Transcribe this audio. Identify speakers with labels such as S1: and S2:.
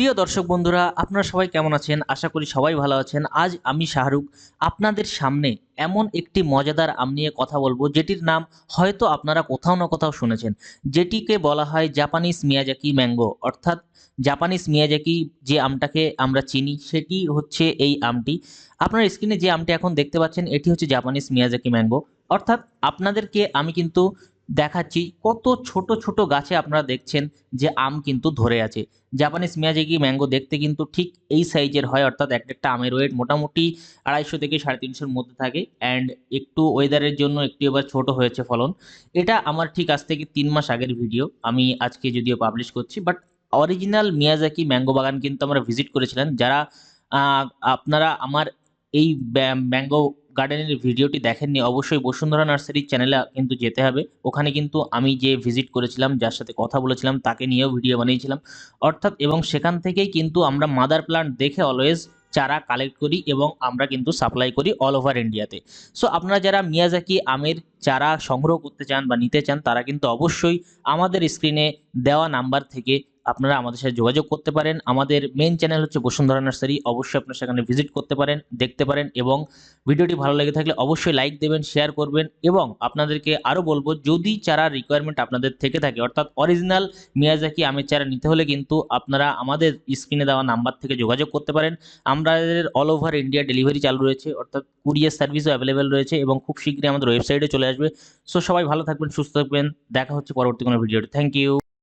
S1: প্রিয় দর্শক বন্ধুরা, আপনারা সবাই কেমন আছেন? আশা করি সবাই ভালো আছেন। আজ আমি শাহরুখ। আপনাদের সামনে এমন একটি মজাদার আম নিয়ে কথা বলব, যেটির নাম হয়তো আপনারা কোথাও না কোথাও শুনেছেন। যেটিকে বলা হয় জাপানিজ মিয়াজাকি ম্যাঙ্গো অর্থাৎ জাপানিজ মিয়াজাকি যে আমটাকে আমরা চিনি, সেটি হচ্ছে এই আমটি। আপনার স্ক্রিনে যে আমটি এখন দেখতে পাচ্ছেন, এটি হচ্ছে জাপানিজ মিয়াজাকি ম্যাঙ্গো অর্থাৎ আপনাদেরকে আমি কিন্তু দেখাচ্ছি কত ছোট ছোট গাছে আপনারা দেখছেন যে আম কিন্তু ধরে আছে। জাপানিজ মিয়াজাকি ম্যাঙ্গো দেখতে কিন্তু ঠিক এই সাইজের হয়, অর্থাৎ একটা একটা আমের ওয়েট মোটামুটি আড়াইশো থেকে সাড়ে তিনশোর মধ্যে থাকে অ্যান্ড একটু ওয়েদারের জন্য একটু এবার ছোট হয়েছে ফলন। এটা আমার ঠিক আজ থেকে তিন মাস আগের ভিডিও আমি আজকে যদিও পাবলিশ করছি বাট অরিজিনাল মিয়াজাকি ম্যাঙ্গো বাগান কিন্তু আমরা ভিজিট করেছিলাম। যারা আপনারা আমার এই ম্যাঙ্গো গার্ডেনের ভিডিওটি দেখেননি, অবশ্যই বসুন্ধরা নার্সারির চ্যানেলে কিন্তু যেতে হবে। ওখানে কিন্তু আমি যে ভিজিট করেছিলাম, যার সাথে কথা বলেছিলাম, তাকে নিয়েও ভিডিও বানিয়েছিলাম। অর্থাৎ এবং সেখান থেকেই কিন্তু আমরা মাদার প্লান্ট দেখে অলওয়েজ চারা কালেক্ট করি এবং আমরা কিন্তু সাপ্লাই করি অল ওভার ইন্ডিয়াতে সো আপনারা যারা মিয়াজাকি আমের চারা সংগ্রহ করতে চান বা নিতে চান, তারা কিন্তু অবশ্যই আমাদের স্ক্রিনে দেওয়া নাম্বার থেকে আপনারা আমাদের সাথে যোগাযোগ করতে পারেন। আমাদের মেন চ্যানেল হচ্ছে বসুন্ধরা নার্সারি। অবশ্যই আপনারা সেখানে ভিজিট করতে পারেন, দেখতে পারেন এবং ভিডিওটি ভালো লেগে থাকলে অবশ্যই লাইক দেবেন শেয়ার করবেন এবং আপনাদেরকে আরও বলব, যদি চারা রিকোয়ারমেন্ট আপনাদের থেকে থাকে, অর্থাৎ অরিজিনাল মিয়াজাকি আমের চারা নিতে হলে কিন্তু আপনারা আমাদের স্ক্রিনে দেওয়া নাম্বার থেকে যোগাযোগ করতে পারেন। আমাদের অল ওভার ইন্ডিয়া ডেলিভারি চালু রয়েছে, অর্থাৎ কুরিয়ার সার্ভিসও অ্যাভেলেবেল রয়েছে এবং খুব শীঘ্রই আমাদের ওয়েবসাইটে চলে আসবে। সো সবাই ভালো থাকবেন, সুস্থ থাকবেন, দেখা হচ্ছে পরবর্তী কোনো ভিডিওতে থ্যাংক ইউ